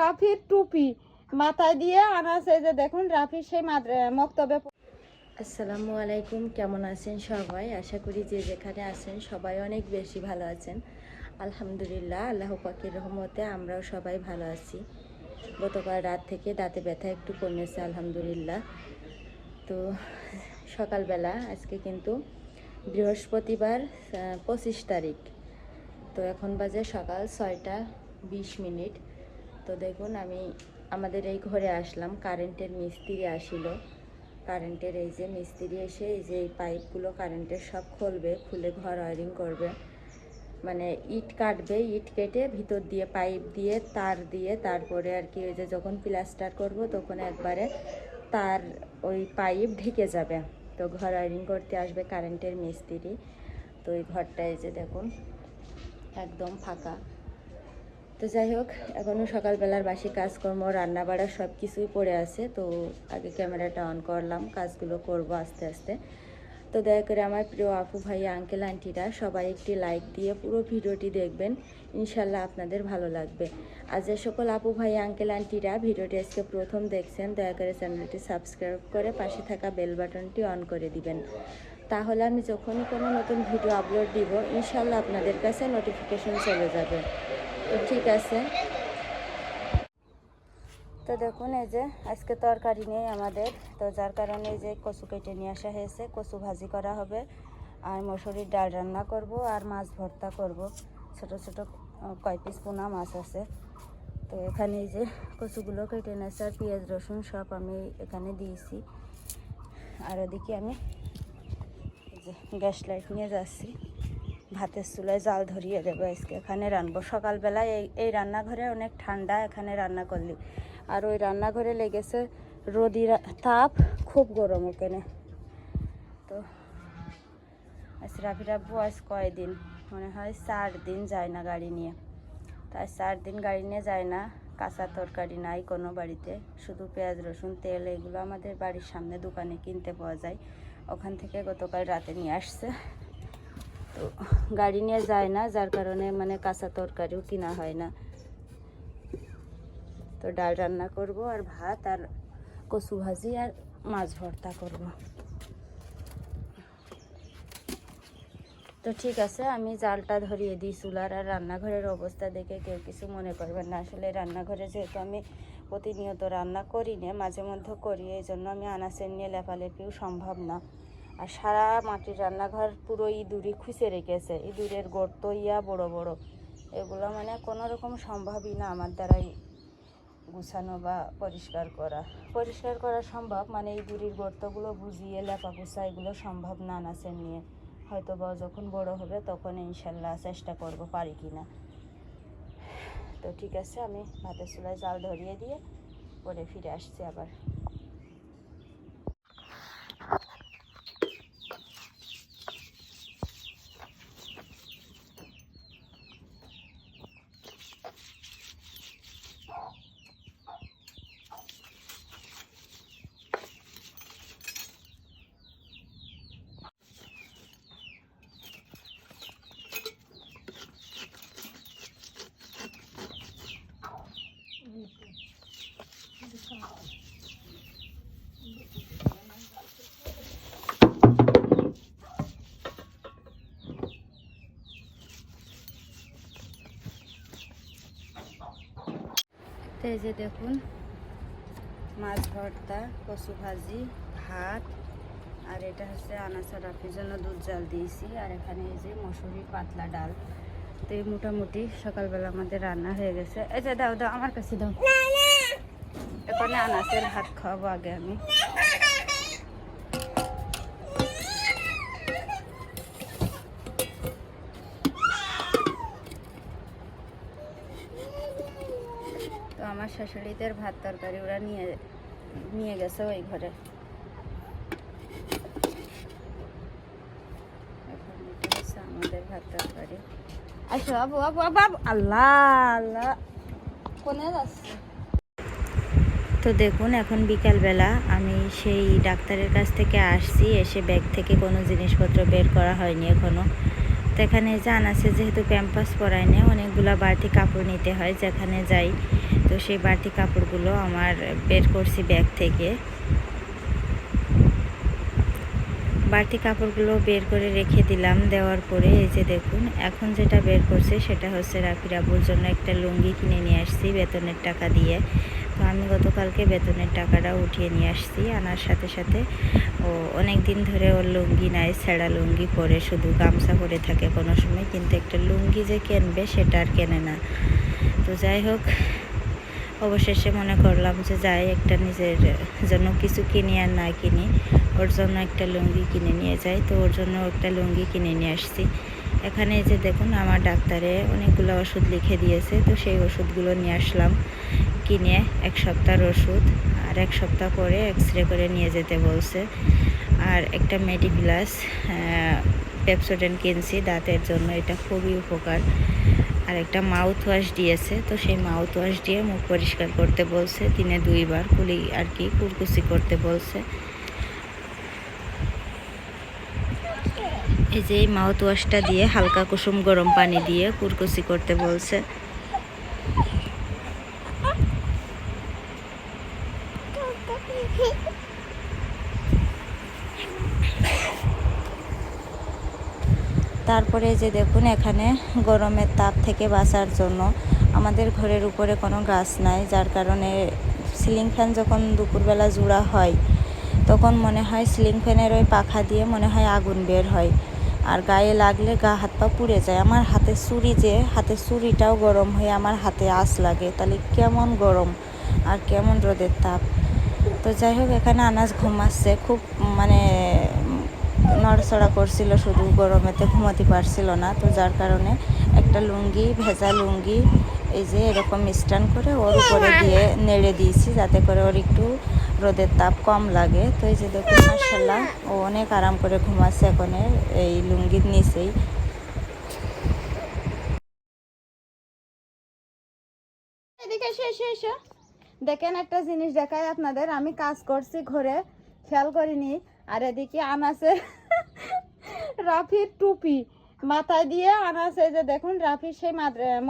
রাফির টুপি মাথায় দিয়ে এই যে দেখুন রাফির সেই মক্তবে আসসালামু আলাইকুম, কেমন আছেন সবাই? আশা করি যে যেখানে আছেন সবাই অনেক বেশি ভালো আছেন। আলহামদুলিল্লাহ, আল্লাহ পাখির রহমতে আমরাও সবাই ভালো আছি। গতকাল রাত থেকে দাঁতে ব্যথা, একটু কমেছে, আলহামদুলিল্লাহ। তো সকালবেলা, আজকে কিন্তু বৃহস্পতিবার পঁচিশ তারিখ। তো এখন বাজে সকাল ছয়টা বিশ মিনিট। তো দেখুন, আমি আমাদের এই ঘরে আসলাম। কারেন্টের মিস্ত্রি আসিল। কারেন্টের এই যে মিস্ত্রি এসে এই যে এই পাইপগুলো কারেন্টের সব খুলবে, খুলে ঘর ওয়ারিং করবে। মানে ইট কাটবে, ইট কেটে ভিতর দিয়ে পাইপ দিয়ে, তার দিয়ে তারপরে আর কি ওই যে যখন প্লাস্টার করব তখন একবারে তার ওই পাইপ ঢেকে যাবে। তো ঘর ওয়ারিং করতে আসবে কারেন্টের মিস্ত্রি। তো ওই ঘরটা এই যে দেখুন, একদম ফাঁকা। তো যাই হোক এখনও সকালবেলার বাসি কাজকর্ম রান্না বাড়া সব কিছুই পড়ে আছে, তো আগে ক্যামেরাটা অন করলাম, কাজগুলো করব আস্তে আস্তে। তো দয়া করে আমার প্রিয় আপু ভাই, আঙ্কেল, আন্টিরা, সবাই একটি লাইক দিয়ে পুরো ভিডিওটি দেখবেন, ইনশাল্লাহ আপনাদের ভালো লাগবে। আর যে সকল আপু ভাই, আঙ্কেল, আন্টিরা ভিডিওটি আজকে প্রথম দেখছেন, দয়া করে চ্যানেলটি সাবস্ক্রাইব করে পাশে থাকা বেল বাটনটি অন করে দিবেন। তাহলে আমি যখনই কোনো নতুন ভিডিও আপলোড দিব, ইনশাল্লাহ আপনাদের কাছে নোটিফিকেশন চলে যাবে। ঠিক আছে। তো দেখুন, এই যে আজকে তরকারি নেই আমাদের। তো যার কারণে এই যে কচু কেটে নিয়ে আসা হয়েছে, কচু ভাজি করা হবে। আর মসুরির ডাল রান্না করব আর মাছ ভর্তা করব। ছোট ছোট কয় পিস পোনা মাছ আছে। তো এখানে এই যে কচুগুলো কেটে নিয়েছে আর পেঁয়াজ, রসুন সব আমি এখানে দিয়েছি। আর ওদিকে আমি যে গ্যাস লাইট নিয়ে যাচ্ছি। ভাতের চুলায় জাল ধরিয়ে দেবো আজকে। এখানে রানবো সকালবেলায় এই এই রান্নাঘরে অনেক ঠান্ডা, এখানে রান্না করলি। আর ওই রান্নাঘরে লেগেছে রোদির তাপ, খুব গরম ওখানে। তো আজ রাফি রাব্বু আজ কয়দিন? মনে হয় চার দিন যায় না গাড়ি নিয়ে। তাই চার দিন গাড়ি নিয়ে যায় না, কাঁচা তরকারি নাই কোনো বাড়িতে। শুধু পেঁয়াজ, রসুন, তেল, এগুলো আমাদের বাড়ির সামনে দোকানে কিনতে পাওয়া যায়। ওখান থেকে গতকাল রাতে নিয়ে আসছে। তো গাড়ি নিয়ে যায় না, যার কারণে মানে কাঁচা তরকারিও কিনা হয় না। তো ডাল রান্না করব আর ভাত আর কচু ভাজি আর মাছ ভর্তা করব। তো ঠিক আছে, আমি জালটা ধরিয়ে দিই, চুলার আর রান্নাঘরের অবস্থা দেখে কেউ কিছু মনে করবেন না। আসলে রান্নাঘরে যেহেতু আমি প্রতিনিয়ত রান্না করি না, মাঝে মধ্যে করি, এই জন্য আমি আনাসের নিয়ে লেপালেপিও সম্ভব না। আর সারা মাটির রান্নাঘর পুরো ইঁদুরি খুঁজে রেখেছে। ইঁদুরের গর্ত ইয়া বড় বড়। এগুলো মানে কোনো রকম সম্ভবই না আমার দ্বারাই গুছানো বা পরিষ্কার করা। পরিষ্কার করা সম্ভব মানে ইঁদুরির গর্তগুলো বুঝিয়ে লেপা পোছা এগুলো সম্ভব না নাচের নিয়ে। হয়তো বা যখন বড় হবে তখন ইনশাল্লাহ চেষ্টা করব পারি কি না। তো ঠিক আছে, আমি ভাতের চুলায় জাল ধরিয়ে দিয়ে পরে ফিরে আসছি আবার তো এই যে দেখুন, মাছ ভর্তা, কচু ভাজি, ভাত, আর এটা হচ্ছে আনাসা রাফির জন্য দুধ জাল দিয়েছি, আর এখানে এই যে মসুরি পাতলা ডাল। তো এই মোটামুটি সকালবেলা আমাদের রান্না হয়ে গেছে। এই যে দাও দাও, আমার কাছে দাও। এখানে আনাসের ভাত খাওয়াবো আগে আমি। তো আমার শাশুড়িদের ভাত তরকারি ওরা নিয়ে নিয়ে গেছে ওই ঘরে। আমাদের ভাত তরকারি। আবু আল্লাহ আল্লাহ। কোনে যাচ্ছে? তো দেখুন, এখন বিকালবেলা আমি সেই ডাক্তারের কাছ থেকে আসছি, এসে ব্যাগ থেকে কোনো জিনিসপত্র বের করা হয়নি এখনও তো এখানে জান আছে, যেহেতু ক্যাম্পাস পরায় নেই অনেকগুলো বাড়তি কাপড় নিতে হয়, যেখানে যাই তো সেই বাড়তি কাপড়গুলো আমার বের করছি ব্যাগ থেকে। বাড়তি কাপড়গুলো বের করে রেখে দিলাম, দেওয়ার পরে এই যে দেখুন, এখন যেটা বের করছে সেটা হচ্ছে রাফির আবুর জন্য একটা লুঙ্গি কিনে নিয়ে আসছি বেতনের টাকা দিয়ে। তো আমি গতকালকে বেতনের টাকাটা উঠিয়ে নিয়ে আসছি, আনার সাথে সাথে ও অনেক দিন ধরে ওর লুঙ্গি নাই, ছেঁড়া লুঙ্গি পরে শুধু গামছা পরে থাকে কোনো সময়, কিন্তু একটা লুঙ্গি যে কিনবে সেটা আর কেনে না। তো যাই হোক অবশেষে মনে করলাম যে যাই, একটা নিজের জন্য কিছু কিনি আর না কিনি, ওর জন্য একটা লুঙ্গি কিনে নিয়ে যাই। তো ওর জন্য একটা লুঙ্গি কিনে নিয়ে আসছি। এখানে যে দেখুন, আমার ডাক্তারে অনেকগুলো ওষুধ লিখে দিয়েছে। তো সেই ওষুধগুলো নিয়ে আসলাম কিনে এক সপ্তাহের ওষুধ আর এক সপ্তাহ পরে এক্স রে করে নিয়ে যেতে বলছে। আর একটা মেডিপ্লাস পেপসোডেন কিনছি দাঁতের জন্য, এটা খুবই উপকার। আর একটা মাউথ ওয়াশ দিয়েছে, তো সেই মাউথ ওয়াশ দিয়ে মুখ পরিষ্কার করতে বলছে, দিনে দুইবার কুলি আর কি কুরকুচি করতে বলছে। এই যে এই মাউথ ওয়াশটা দিয়ে হালকা কুসুম গরম পানি দিয়ে কুরকুচি করতে বলছে। তারপরে যে দেখুন, এখানে গরমের তাপ থেকে বাঁচার জন্য আমাদের ঘরের উপরে কোনো গাছ নাই, যার কারণে সিলিং ফ্যান যখন দুপুরবেলা জোড়া হয়, তখন মনে হয় সিলিং ফ্যানের ওই পাখা দিয়ে মনে হয় আগুন বের হয়। আর গায়ে লাগলে গা, হাত পা পুড়ে যায়। আমার হাতে ছুরি যে, হাতের ছুরিটাও গরম হয়ে আমার হাতে আঁচ লাগে। তাহলে কেমন গরম আর কেমন রোদের তাপ? তো যাই হোক, এখানে আনাজ ঘুমাচ্ছে। খুব মানে নড়াচড়া করছিল, শুধু গরমেতে ঘুমাতে পারছিল না। তো যার কারণে একটা লুঙ্গি, ভেজা লুঙ্গি, এই যে এরকম স্ট্যান্ড করে ওর উপরে দিয়ে নেড়ে দিয়েছি, যাতে করে ওর একটু রোদের তাপ কম লাগে। তো এই যে দেখুন মার্শাল্লাহ ও অনেক আরাম করে ঘুমাচ্ছে এখন এই লুঙ্গির নিচেই। দেখেন একটা জিনিস দেখায় আপনাদের, আমি কাজ করছি ঘরে, খেয়াল করিনি, আর এদিকে আনাসে রাফির টুপি মাথায় দিয়ে আনাসে যে, দেখুন রাফির সেই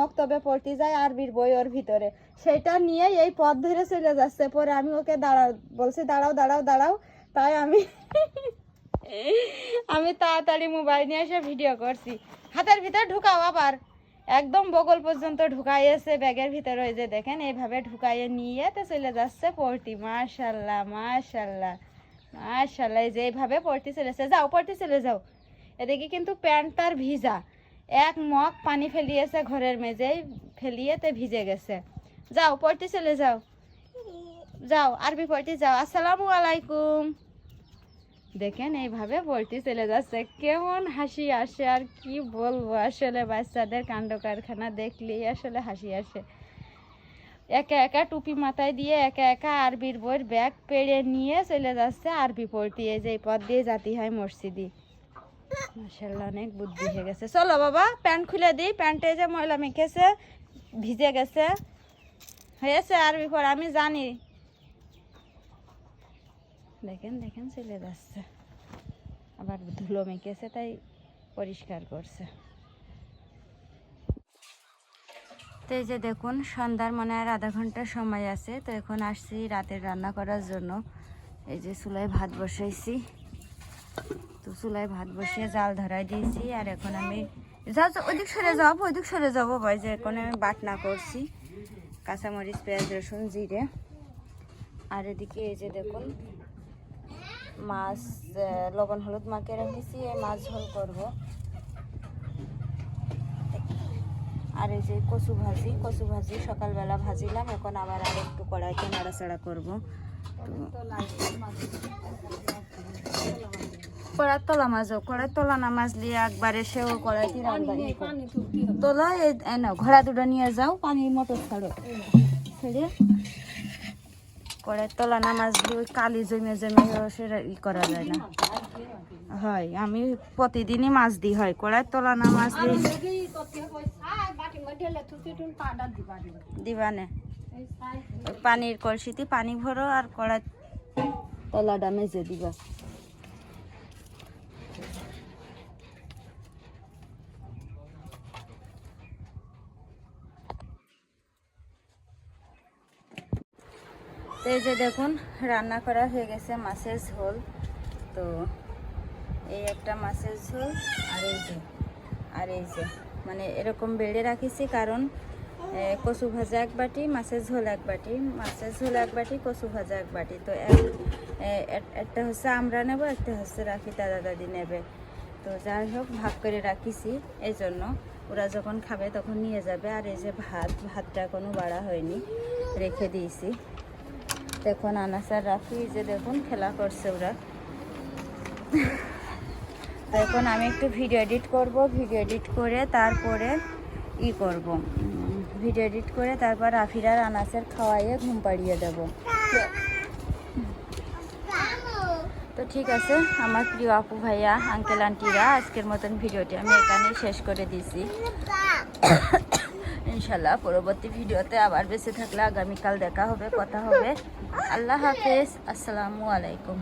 মক্তবে পড়তে যায় আরবির বই ওর ভিতরে। সেটা নিয়ে এই পথ ধরে চলে যাচ্ছে। পরে আমি ওকে দাঁড়াও বলছি, দাঁড়াও দাঁড়াও দাঁড়াও। তাই আমি আমি তাড়াতাড়ি মোবাইল নিয়ে এসে ভিডিও করছি। হাতের ভিতরে ঢুকাও আবার। একদম বগল পর্যন্ত ঢুকাইয়েছে ব্যাগের ভিতরে। ওই যে দেখেন, এইভাবে ঢুকাইয়ে নিয়ে তো চলে যাচ্ছে পড়তি। মাশাল্লাহ মাশাল্লাহ মাশাল্লাহ, এই যে এইভাবে পড়তে চলেছে। যাও, পড়তে চলে যাও। এদিকে কিন্তু প্যান্ট তার ভিজা। এক মগ পানি ফেলিয়েছে ঘরের মেঝেই ফেলিয়ে তে ভিজে গেছে। যাও, পড়তে চলে যাও। যাও, আরবি পড়তে যাও। আসসালামু আলাইকুম। দেখেন, এইভাবে পড়তে চলে যাচ্ছে। কেমন হাসি আসে, আর কি বলব? আসলে বাচ্চাদের কাণ্ড কারখানা দেখলেই আসলে হাসি আসে। একা একা টুপি মাথায় দিয়ে একা একা আরবির বইয়ের ব্যাগ পেড়ে নিয়ে চলে যাচ্ছে আরবি পড়তে। এই যে পথ দিয়ে জাতি হয় মসজিদি। অনেক বুদ্ধি হয়ে গেছে। চলো বাবা, প্যান্ট খুলে দিই। প্যান্টে যে ময়লা মেখেছে, ভিজে গেছে। হয়েছে আরবি পড়া আমি জানি। দেখেন দেখেন, চলে যাচ্ছে। আবার ধুলো মেখেছে, তাই পরিষ্কার করছে। তো এই যে দেখুন, সন্ধ্যার মনে আর আধা ঘণ্টা সময় আছে। তো এখন আসছি রাতের রান্না করার জন্য। এই যে চুলায় ভাত বসাইছি। তো চুলায় ভাত বসিয়ে জাল ধরাই দিয়েছি আর এখন আমি যাও, ওইদিক সরে যাব ওইদিক সরে যাব ভাই যে এখন আমি বাটনা করছি। কাঁচামরিচ পেঁয়াজ রসুন জিরে। আর এদিকে এই যে দেখুন মাছ লবণ হলুদ মাকে রেখেছি এই মাছ ঝোল করব। আর এই যে কচু ভাজি কচু ভাজি সকালবেলা ভাজিলাম এখন আবার আর একটু কড়াইতে নাড়াচাড়া করব। কড়াই তলা মাছও কড়াই তলা না মাছ দিয়ে একবার এসেও কড়াইতে তোলা এই নাও ঘোড়া দুটো নিয়ে যাও। পানি মতো ছাড়ো। ছেড়ে কড়াই তলা না মাছ দিয়ে ওই কালি জমে জমে সেটা ই করা যায় না। হয় আমি প্রতিদিনই মাছ দিই হয় কড়াই তলা না। মাছ দিই দিবানে পানির কলসিতে পানি ভরো আর কড়াই তলাটা মেজে দিবা। তো এই যে দেখুন, রান্না করা হয়ে গেছে মাছের ঝোল তো এই একটা মাছের ঝোল আর এই যে, আর এই যে মানে এরকম বেড়ে রাখিছি কারণ কচু ভাজা এক বাটি মাছের ঝোল এক বাটি। মাছের ঝোল এক বাটি, কচু ভাজা এক বাটি। তো এক- একটা হচ্ছে আমরা নেব, একটা হচ্ছে রাখি দাদা দাদি নেবে। তো যাই হোক, ভাগ করে রাখিছি এই জন্য। ওরা যখন খাবে তখন নিয়ে যাবে। আর এই যে ভাত, ভাতটা কোনো বাড়া হয়নি, রেখে দিয়েছি। তো এখন আনাসার রাফি যে দেখুন খেলা করছে ওরা। এখন আমি একটু ভিডিও এডিট করব ভিডিও এডিট করে তারপরে ই করব। ভিডিও এডিট করে তারপর আফিরার আনাসের খাওয়াইয়ে ঘুম পাড়িয়ে দেব। তো ঠিক আছে, আমার প্রিয় আপু ভাইয়া আঙ্কেল আন্টিরা আজকের মতন ভিডিওটি আমি এখানেই শেষ করে দিছি। ইনশাল্লাহ পরবর্তী ভিডিওতে আবার বেঁচে থাকলে আগামীকাল দেখা হবে, কথা হবে। আল্লাহ হাফেজ, আসসালামু আলাইকুম।